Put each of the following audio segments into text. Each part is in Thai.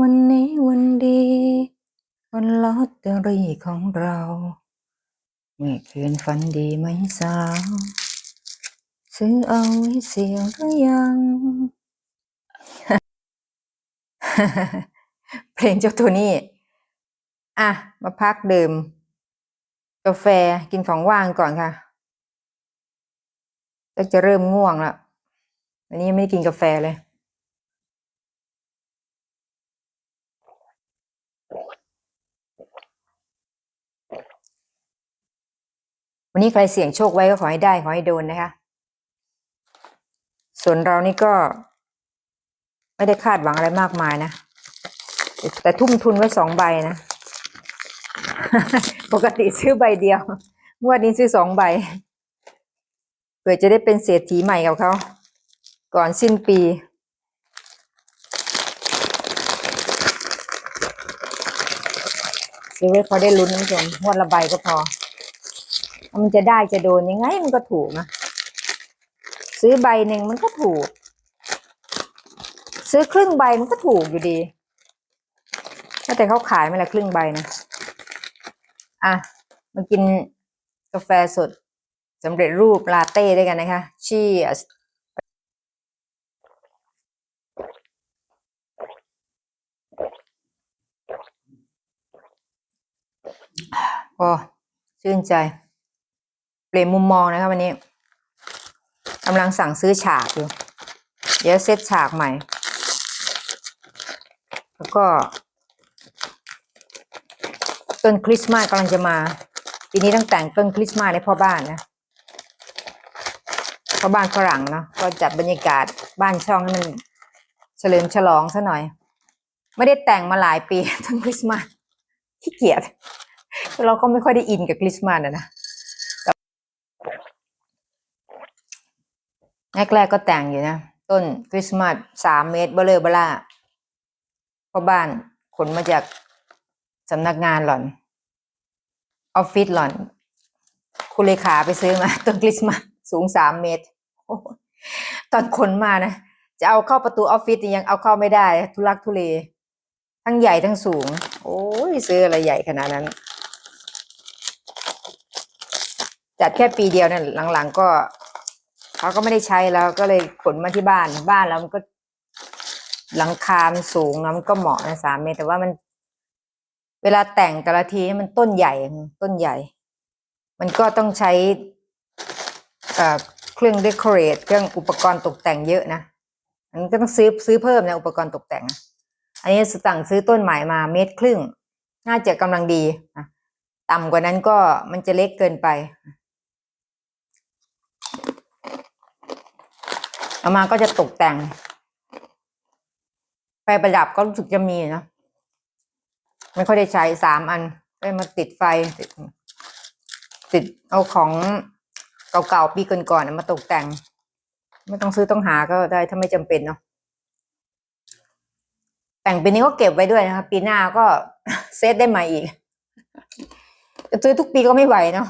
วันนี้วันดีวันลอตเตอรี่ของเรา เมื่อคืนฝันดีไหมสาว ซื้อเอาไว้เสียงหรือยัง เพลงเจ้าตัวนี้ อะ มาพักดื่ม กาแฟกินของว่างก่อนค่ะจะเริ่มง่วงล้ววันนี้ยังไม่ได้กินกาแฟเลย วันนี้ใครเสี่ยงโชคไว้ก็ขอให้ได้ขอให้โดนนะคะ ส่วนเรานี่ก็ ไม่ได้คาดหวังอะไรมากมายนะ แต่ทุ่มทุนไว้สองใบนะ ปกติซื้อใบเดียวงวดนี้ซื้อสองใบเพื่อจะได้เป็นเศรษฐีใหม่กับเขา ก่อนสิ้นปี ซื้อไว้พอได้ลุ้นนะคุณผู้ชมงวดละใบก็พอถ้ามันจะได้จะโดนยังไงมันก็ถูกนะซื้อใบหนึ่งมันก็ถูก ซื้อครึ่งใบมันก็ถูกอยู่ดีแต่เขาขายไมาละครึ่งใบนะอะมากินกาแฟสดสำเร็จรูปลาเต้ด้วยกันนะคะชีส โอ้ชื่นใจ เปลี่ยนมุมมองนะคะวันนี้กำลังสั่งซื้อฉากอยู่ เดี๋ยวเซตฉากใหม่ แล้วก็ ต้นคริสต์มาสกำลังจะมาปีนี้ต้องแต่งต้นคริสต์มาสให้พ่อบ้านนะพ่อบ้านฝรั่งเนาะก็จัดบรรยากาศบ้านช่องให้มันเฉลิมฉลองซะหน่อย ไม่ได้แต่งมาหลายปีต้นคริสต์มาสขี้เกียจ เราก็ไม่ค่อยได้อินกับคริสต์มาสอะนะแรกๆก็แต่งอยู่นะ ต้นคริสต์มาสสามเมตรเบลอเบล่าพ่อบ้านขนมาจากสำนักงานหล่อน ออฟฟิศหล่อน คุณเลขาไปซื้อมา ต้นคริสต์มาสสูงสามเมตรตอนขนมานะ จะเอาเข้าประตูออฟฟิศยังเอาเข้าไม่ได้ ทุลักทุเล ทั้งใหญ่ทั้งสูง โอ้ยซื้ออะไรใหญ่ขนาดนั้น จัดแค่ปีเดียวเนี่ยหลังๆ ก็เขาก็ไม่ได้ใช้แล้วก็เลยขนมาที่บ้านบ้านแล้วมันก็ หลังคา มันสูงนะมันก็เหมาะนะสามเมตร แต่ว่ามัน เวลาแต่งแต่ละทีมันต้นใหญ่ต้นใหญ่ มันก็ต้องใช้เอ่อเครื่องเดคอเรทเครื่องอุปกรณ์ตกแต่งเยอะนะอันนี้ก็ต้องซื้อซื้อเพิ่มนะอุปกรณ์ตกแต่ง อันนี้สั่งซื้อต้นใหม่มาเมตรครึ่ง น่าจะกำลังดีต่ำกว่านั้นก็มันจะเล็กเกินไป อามาก็จะตกแต่งไฟประดับก็รู้สึกจะมีนะไม่ค่อยได้ใช้สามอันได้มาติดไฟติดติดเอาของเก่าๆปีก่อนๆมาตกแต่ง ไม่ต้องซื้อต้องหาก็ได้ถ้าไม่จำเป็นเนาะแต่งปีนี้ก็เก็บไว้ด้วยนะครับปีหน้าก็เซตได้ใหม่อีกจะซื้อทุกปีก็ไม่ไหวเนาะ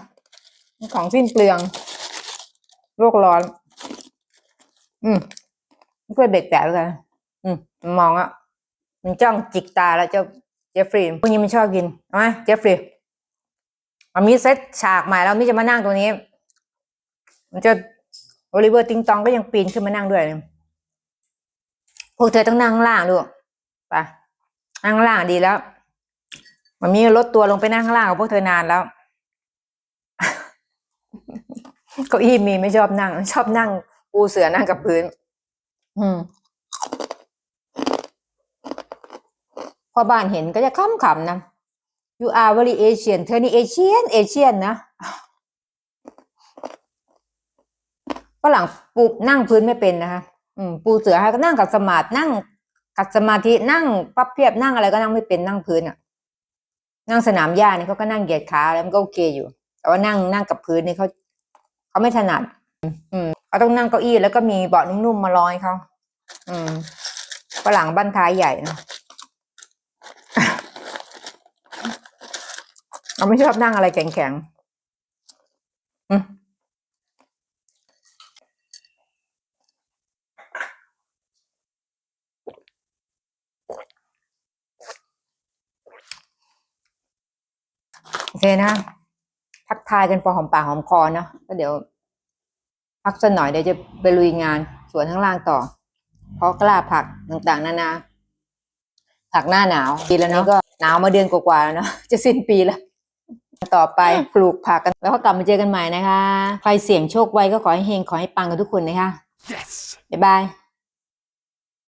ของสิ้นเปลือง โลกร้อน อืมเพื่อเด็กแตะแล้วกันอืมมองอะ มันจ้องจิกตาแล้วเจ้าเจฟฟรีย์พวกนี้มันชอบกินเอาไหมเจฟฟรีย์มันมีเซตฉากใหม่แล้วมิจะมานั่งตรงนี้ มันจะโอลิเวอร์ติงตองก็ยังปีนขึ้นมานั่งด้วยเลยพวกเธอต้องนั่งล่างดูไปนั่งล่างดีแล้วมันมีลดตัวลงไปนั่งข้างล่างกับพวกเธอนานแล้วเก้าอี้มีไม่ชอบนั่ง ชอบนั่ง ปูเสือนั่งกับพื้น อืมพอบ้านเห็นก็จะค้ำขำนะ you are very Asian เธอนี่ Asian Asian นนะฝรั่งปูนั่งพื้นไม่เป็นนะคะอืม ปูเสือให้ก็นั่งกับสมาธินั่งกัดสมาธินั่งพับเพียบนั่งอะไรก็นั่งไม่เป็นนั่งพื้นอะ นั่งสนามหญ้านี่เขาก็นั่งเหยียดขาแล้วมันก็โอเคอยู่ แต่ว่านั่งนั่งกับพื้นนี่เขาเขาไม่ถนัด อืม เต้องนั่งเก้าอี้แล้วก็มีเบาะนุ่มๆมาลอยเขาอืมฝรั่งบ้านท้ายใหญ่นะเราไม่ชอบนั่งอะไรแข็งๆอืมโอเคนะ ทักทายกันพอหอมปากหอมคอเนาะก็เดี๋ยว พักสักหน่อยเดี๋ยวจะไปลุยงานสวนข้างล่างต่อ เพราะกล้าผักต่างๆนานาผักหน้าหนาวปีแล้วเนาะก็หนาวมาเดือนกว่าๆแล้วเนาะจะสิ้นปีแล้ว ต่อไปปลูกผักกัน แล้วก็กลับมาเจอกันใหม่นะคะ ใครเสี่ยงโชคไว้ก็ขอให้เฮงขอให้ปังกันทุกคนนะคะ Yes! บ๊ายบาย